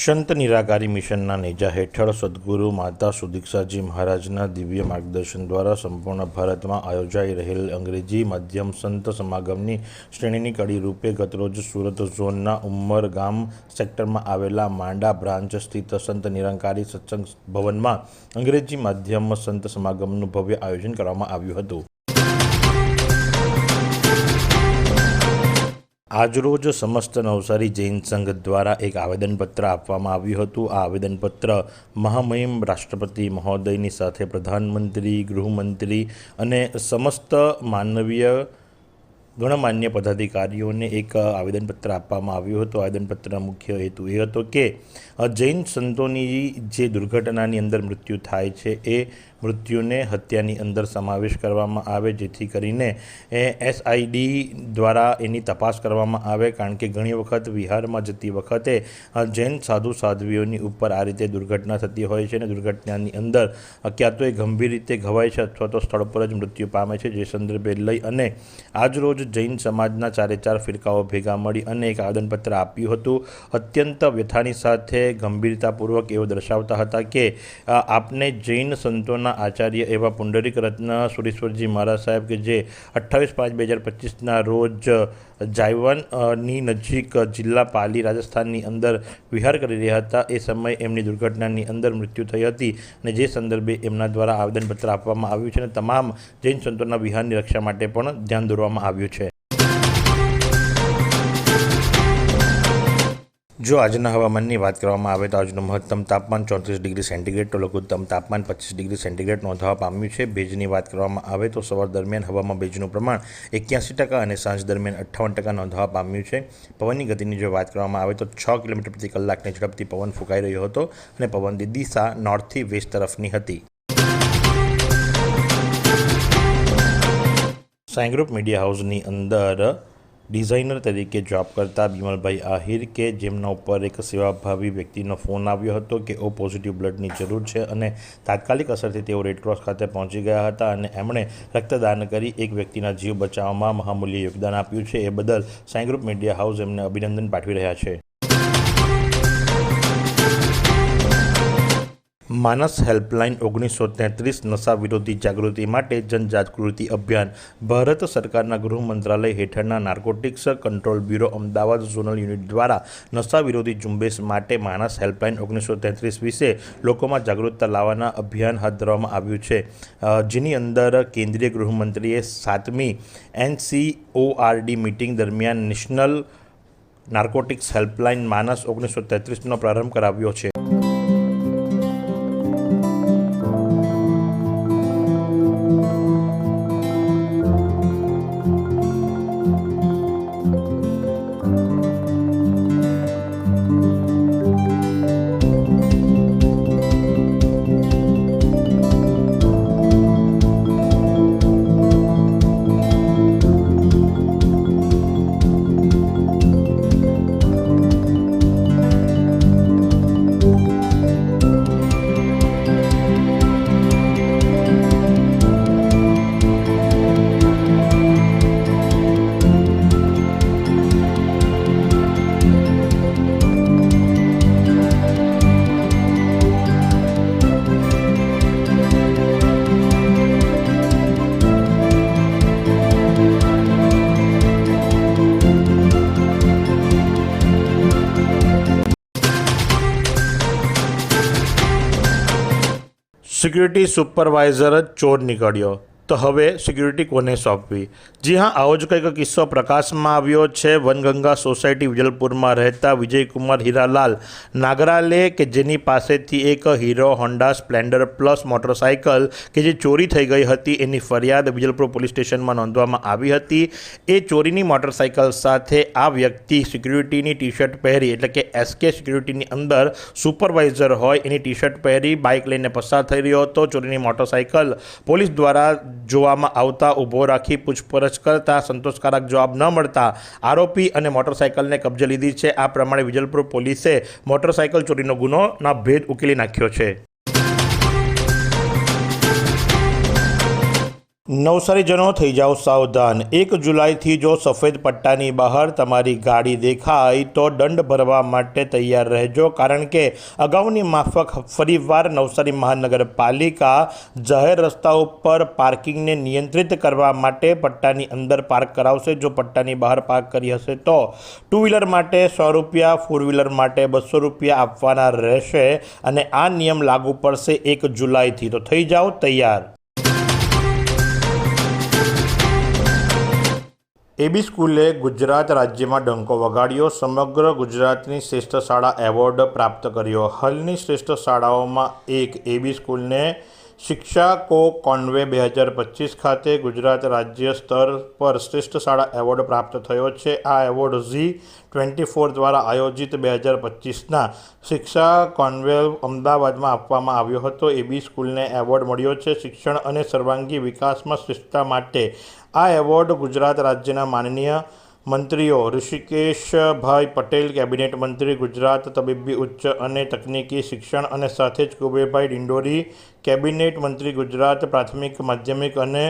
સંત નિરાકારી મિશનના નેજા હેઠળ સદગુરુ માતા સુદીક્ષાજી મહારાજના દિવ્ય માર્ગદર્શન દ્વારા સંપૂર્ણ ભારતમાં આયોજાઈ રહેલ અંગ્રેજી માધ્યમ સંત સમાગમની શ્રેણીની કડી રૂપે ગતરોજ સુરત ઝોનના ઉમર ગામ સેક્ટરમાં આવેલા માંડા બ્રાન્ચ સ્થિત સંત નિરંકારી સત્સંગ ભવનમાં અંગ્રેજી માધ્યમ સંત સમાગમનું ભવ્ય આયોજન કરવામાં આવ્યું હતું. આજરોજ સમસ્ત નવસારી જૈન સંઘ દ્વારા એક આવેદનપત્ર આપવામાં આવ્યું હતું. આ આવેદનપત્ર મહામહિમ રાષ્ટ્રપતિ મહોદયની સાથે પ્રધાનમંત્રી, ગૃહમંત્રી અને સમસ્ત માનવીય ગણમાન્ય પદાધિકારીઓને એક આવેદનપત્ર આપવામાં આવ્યું હતું. આવેદનપત્રનો મુખ્ય હેતુ એ હતો કે જૈન સંતોની જે દુર્ઘટનાની અંદર મૃત્યુ થાય છે એ મૃત્યુને હત્યાની અંદર સમાવેશ કરવામાં આવે, જેથી કરીને એ એસઆઈડી દ્વારા એની તપાસ કરવામાં આવે, કારણ કે ઘણી વખત વિહારમાં જતી વખતે જૈન સાધુ સાધ્વીઓની ઉપર આ રીતે દુર્ઘટના થતી હોય છે અને દુર્ઘટનાની અંદર ક્યાં તો એ ગંભીર રીતે ઘવાય છે અથવા તો સ્થળ પર જ મૃત્યુ પામે છે, જે સંદર્ભે લઈ અને આજરોજ જૈન સમાજના ચારે ચાર ફિરકાઓ ભેગા મળી અને એક આવેદનપત્ર આપ્યું હતું. અત્યંત વ્યથાની સાથે ગંભીરતાપૂર્વક એવું દર્શાવતા હતા કે આપને જૈન સંતોના આચાર્ય એવા પુંડરીક રત્ન સુરેશ્વરજી મહારાજ સાહેબ કે જે અઠ્ઠાવીસ પાંચ બે હજાર પચીસના રોજ જાયવાનની નજીક જિલ્લા પાલી રાજસ્થાનની અંદર વિહાર કરી રહ્યા હતા. એ સમયે એમની દુર્ઘટનાની અંદર મૃત્યુ થઈ હતી અને જે સંદર્ભે એમના દ્વારા આવેદનપત્ર આપવામાં આવ્યું છે અને તમામ જૈન સંતોના વિહારની રક્ષા માટે પણ ધ્યાન દોરવામાં આવ્યું છે. જો આજના હવામાનની વાત કરવામાં આવે તો આજનું મહત્તમ તાપમાન ચોત્રીસ ડિગ્રી સેન્ટીગ્રેડ, તો લઘુત્તમ તાપમાન પચીસ ડિગ્રી સેન્ટીગ્રેડ નોંધવા પામ્યું છે. ભેજની વાત કરવામાં આવે તો સવાર દરમિયાન હવામાં ભેજનું પ્રમાણ એક્યાસી ટકા અને સાંજ દરમિયાન અઠ્ઠાવન ટકા નોંધવા પામ્યું છે. પવનની ગતિની જો વાત કરવામાં આવે તો છ કિલોમીટર પ્રતિ કલાકની ઝડપથી પવન ફૂંકાઈ રહ્યો હતો અને પવનની દિશા નોર્થથી વેસ્ટ તરફની હતી. સાયગ્રુપ મીડિયા હાઉસની અંદર ડિઝાઇનર તરીકે જોબ કરતા બિમલભાઈ આહિર કે જેમના ઉપર એક સેવાભાવી વ્યક્તિનો ફોન આવ્યો હતો કે ઓ પોઝિટિવ બ્લડની જરૂર છે અને તાત્કાલિક અસરથી તેઓ રેડક્રોસ ખાતે પહોંચી ગયા હતા અને એમણે રક્તદાન કરી એક વ્યક્તિના જીવ બચાવવામાં મહામૂલ્ય યોગદાન આપ્યું છે. એ બદલ સાંઈ ગ્રુપ મીડિયા હાઉસ એમને અભિનંદન પાઠવી રહ્યા છે. માનસ હેલ્પલાઇન ઓગણીસો તેત્રીસ નશા વિરોધી જાગૃતિ માટે જનજાગૃતિ અભિયાન. ભારત સરકારના ગૃહ મંત્રાલય હેઠળના narcotics control bureau Ahmedabad zonal unit દ્વારા નશા વિરોધી ઝુંબેશ માટે માનસ હેલ્પલાઇન ઓગણીસો તેત્રીસ વિશે લોકોમાં જાગૃતતા લાવવાના અભિયાન હાથ ધરવામાં આવ્યું છે. જેની અંદર કેન્દ્રીય ગૃહમંત્રીએ સાતમી એનસીઓઆરડી મિટિંગ દરમિયાન નેશનલ નાર્કોટિક્સ હેલ્પલાઇન માનસ ઓગણીસો તેત્રીસનો પ્રારંભ કરાવ્યો છે. સિક્યુરિટી સુપરવાઇઝર જ ચોર નીકળ્યો. તો હવે સિક્યુરિટી કોને સોંપવી? જી હા, આવો જ કંઈક કિસ્સો પ્રકાશમાં આવ્યો છે. વનગંગા સોસાયટી વિજલપુરમાં રહેતા વિજયકુમાર હીરાલાલ નાગરાલે કે જેની પાસેથી એક Hero Honda Splendor Plus motorcycle કે જે ચોરી થઈ ગઈ હતી એની ફરિયાદ વિજલપુર પોલીસ સ્ટેશનમાં નોંધવામાં આવી હતી. એ ચોરીની મોટરસાઇકલ સાથે આ વ્યક્તિ સિક્યુરિટીની ટી શર્ટ પહેરી, એટલે કે એસકે સિક્યુરિટીની અંદર સુપરવાઇઝર હોય, એની ટી શર્ટ પહેરી બાઇક લઈને પસાર થઈ રહ્યો હતો. ચોરીની મોટરસાઇકલ પોલીસ દ્વારા જોવામાં આવતા ઊભો રાખી પૂછપરછ કરતા સંતોષકારક જવાબ ન મળતા આરોપી અને મોટરસાયકલને કબજે લીધી છે. આ પ્રમાણે વિજલપુર પોલીસે મોટરસાયકલ ચોરીનો ગુનોના ભેદ ઉકેલી નાખ્યો છે. નવસારીજનો થઈ જાઓ સાવધાન. એક જુલાઈથી જો સફેદ પટ્ટાની બહાર તમારી ગાડી દેખાય તો દંડ ભરવા માટે તૈયાર રહેજો. કારણ કે અગાઉની માફક ફરીવાર નવસારી મહાનગરપાલિકા જાહેર રસ્તા ઉપર પાર્કિંગને નિયંત્રિત કરવા માટે પટ્ટાની અંદર પાર્ક કરાવશે. જો પટ્ટાની બહાર પાર્ક કરી હશે તો ટુ વ્હીલર માટે સો રૂપિયા ફોર વ્હીલર માટે બસો રૂપિયા આપવાના રહેશે અને આ નિયમ લાગુ પડશે એક જુલાઈથી. તો થઈ જાઓ તૈયાર. એબી સ્કૂલે ગુજરાત રાજ્યમાં ડંકો વગાડ્યો. સમગ્ર ગુજરાતની શ્રેષ્ઠ શાળા એવોર્ડ પ્રાપ્ત કર્યો. હાલની શ્રેષ્ઠ શાળાઓમાં એક એબી સ્કૂલને શિક્ષા કો કોન્વે બે હજાર પચીસ ખાતે ગુજરાત રાજ્ય સ્તર પર શ્રેષ્ઠ શાળા એવોર્ડ પ્રાપ્ત થયો છે. આ એવોર્ડ ઝી ટ્વેન્ટી ફોર દ્વારા આયોજિત બે હજાર પચીસના શિક્ષા કોન્વેવ અમદાવાદમાં આપવામાં આવ્યો હતો. એબી સ્કૂલને એવોર્ડ મળ્યો છે. શિક્ષણ અને સર્વાંગી વિકાસમાં શ્રેષ્ઠતા માટે આ એવોર્ડ ગુજરાત રાજ્યના માનનીય મંત્રીઓ ઋષિકેશભાઈ પટેલ, કેબિનેટ મંત્રી, ગુજરાત તબીબી ઉચ્ચ અને તકનીકી શિક્ષણ અને સાથે જ કુબેરભાઈ ડિંડોરી, કેબિનેટ મંત્રી ગુજરાત પ્રાથમિક, માધ્યમિક અને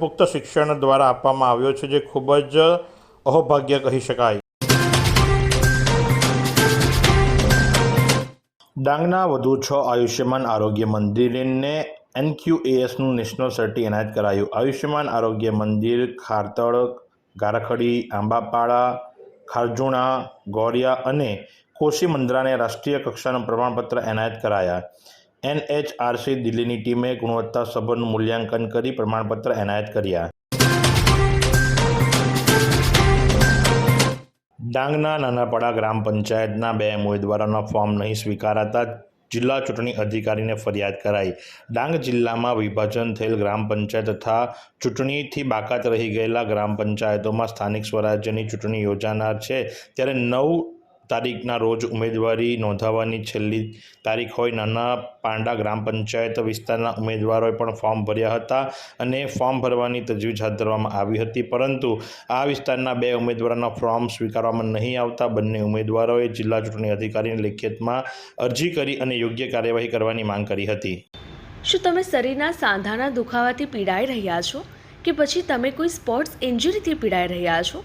પુખ્ત શિક્ષણ દ્વારા આપવામાં આવ્યો છે, જે ખૂબ જ અહોભાગ્ય કહી શકાય. ડાંગના વધુ છ આયુષ્યમાન આરોગ્ય મંદિરને એનક્યુએએસનું નેશનલ સર્ટી એનાયત કરાયું. આયુષ્યમાન આરોગ્ય મંદિર ખારતળ ગારખડી આંબાપાડા ખારજુણા, ગોરિયા અને કોશી મંદ્રાને રાષ્ટ્રીય કક્ષાનું પ્રમાણપત્ર એનાયત કરાયા. એનએચઆરસી દિલ્હીની ટીમે ગુણવત્તાસભરનું મૂલ્યાંકન કરી પ્રમાણપત્ર એનાયત કર્યા. ડાંગના નાનાપાડા ગ્રામ પંચાયતના બે ઉમેદવારોના ફોર્મ નહીં સ્વીકારાતા જિલ્લા ચૂંટણી અધિકારીને ફરિયાદ કરાઈ. ડાંગ જિલ્લામાં વિભાજન થયેલ ગ્રામ પંચાયત તથા ચૂંટણીથી બાકાત રહી ગયેલા ગ્રામ પંચાયતોમાં સ્થાનિક સ્વરાજ્યની ચૂંટણી યોજાનાર છે. ત્યારે નવ તારીખના રોજ ઉમેદવારી નોંધાવવાની છેલ્લી તારીખ હોય. નાના પાંડા ગ્રામ પંચાયત વિસ્તારના ઉમેદવારોએ પણ ફોર્મ ભર્યા હતા અને ફોર્મ ભરવાની તજવીજ હાથ ધરવામાં આવી હતી. પરંતુ આ વિસ્તારના બે ઉમેદવારોના ફોર્મ સ્વીકારવામાં નહીં આવતા બંને ઉમેદવારોએ જિલ્લા ચૂંટણી અધિકારીને લેખિતમાં અરજી કરી અને યોગ્ય કાર્યવાહી કરવાની માંગ કરી હતી. શું તમે શરીરના સાંધાના દુખાવાથી પીડાઈ રહ્યા છો? કે પછી તમે કોઈ સ્પોર્ટ્સ ઇન્જરીથી પીડાઈ રહ્યા છો?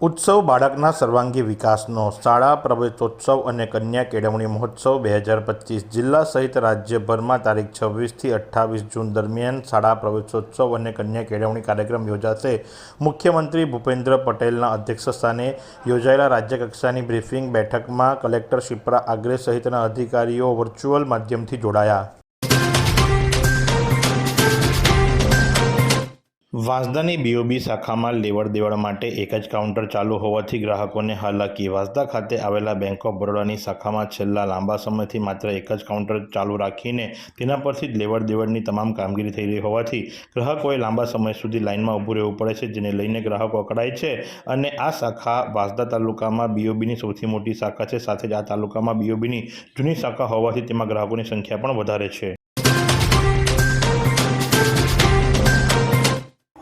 ઉત્સવ બાળકના સર્વાંગી વિકાસનો શાળા પ્રવેશોત્સવ અને કન્યા કેળવણી મહોત્સવ બે હજાર પચીસ જિલ્લા સહિત રાજ્યભરમાં તારીખ છવ્વીસથી અઠ્ઠાવીસ જૂન દરમિયાન શાળા પ્રવેશોત્સવ અને કન્યા કેળવણી કાર્યક્રમ યોજાશે. મુખ્યમંત્રી ભૂપેન્દ્ર પટેલના અધ્યક્ષસ્થાને યોજાયેલા રાજ્યકક્ષાની બ્રીફિંગ બેઠકમાં કલેક્ટર શિપ્રા આગ્રે સહિતના અધિકારીઓ વર્ચ્યુઅલ માધ્યમથી જોડાયા. વાંસદાની બીઓબી શાખામાં લેવડ દેવડ માટે એક જ કાઉન્ટર ચાલુ હોવાથી ગ્રાહકોને હાલાકી. વાંસદા ખાતે આવેલા બેંક ઓફ બરોડાની શાખામાં છેલ્લા લાંબા સમયથી માત્ર એક જ કાઉન્ટર ચાલુ રાખીને તેના પરથી જ લેવડ દેવડની તમામ કામગીરી થઈ રહી હોવાથી ગ્રાહકોએ લાંબા સમય સુધી લાઇનમાં ઊભું રહેવું પડે છે, જેને લઈને ગ્રાહકો અકળાય છે. અને આ શાખા વાંસદા તાલુકામાં બીઓબીની સૌથી મોટી શાખા છે, સાથે જ આ તાલુકામાં બીઓબીની જૂની શાખા હોવાથી તેમાં ગ્રાહકોની સંખ્યા પણ વધારે છે.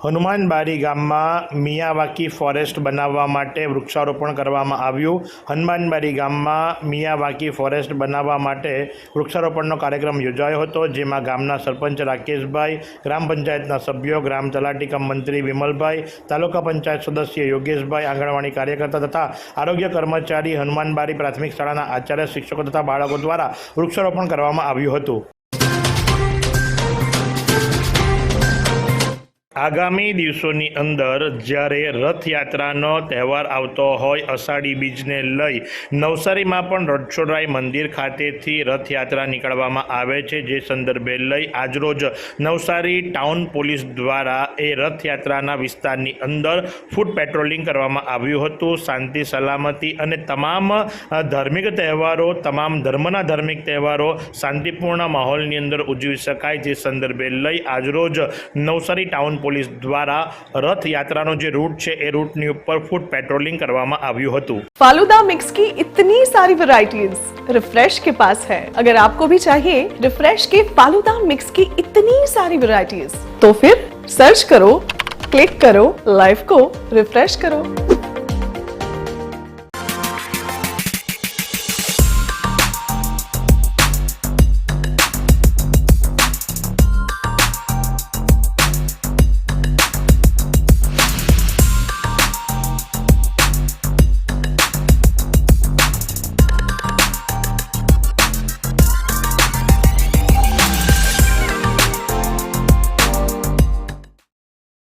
હનુમાનબારી ગામમાં મિયાવાકી ફોરેસ્ટ બનાવવા માટે વૃક્ષારોપણ કરવામાં આવ્યું. હનુમાનબારી ગામમાં મિયાવાકી ફોરેસ્ટ બનાવવા માટે વૃક્ષારોપણનો કાર્યક્રમ યોજાયો હતો, જેમાં ગામના સરપંચ રાકેશભાઈ, ગ્રામ પંચાયતના સભ્યો, ગ્રામ તલાટી કમ મંત્રી વિમલભાઈ, તાલુકા પંચાયત સદસ્ય યોગેશભાઈ, આંગણવાડી કાર્યકર્તા તથા આરોગ્ય કર્મચારી હનુમાનબારી પ્રાથમિક શાળાના આચાર્ય, શિક્ષકો તથા બાળકો દ્વારા વૃક્ષારોપણ કરવામાં આવ્યું હતું. આગામી દિવસોની અંદર જ્યારે રથયાત્રાનો તહેવાર આવતો હોય, અષાઢી બીજને લઈ નવસારીમાં પણ રણછોડરાય મંદિર ખાતેથી રથયાત્રા નીકળવામાં આવે છે. જે સંદર્ભે લઈ આજરોજ નવસારી ટાઉન પોલીસ દ્વારા એ રથયાત્રાના વિસ્તારની અંદર ફૂટ પેટ્રોલિંગ કરવામાં આવ્યું હતું. શાંતિ, સલામતી અને તમામ ધાર્મિક તહેવારો, તમામ ધર્મના ધાર્મિક તહેવારો શાંતિપૂર્ણ માહોલની અંદર ઉજવી શકાય. જે સંદર્ભે લઈ આજરોજ નવસારી ટાઉન પોલીસ દ્વારા રથયાત્રાનો જે રૂટ છે એ રૂટની ઉપર ફૂટ પેટ્રોલિંગ કરવામાં આવ્યું હતું फालूदा मिक्स की इतनी सारी वैरायटीज रिफ्रेश के पास है अगर आपको भी चाहिए रिफ्रेश के फालूदा मिक्स की इतनी सारी वैरायटीज तो फिर सर्च करो क्लिक करो लाइफ को रिफ्रेश करो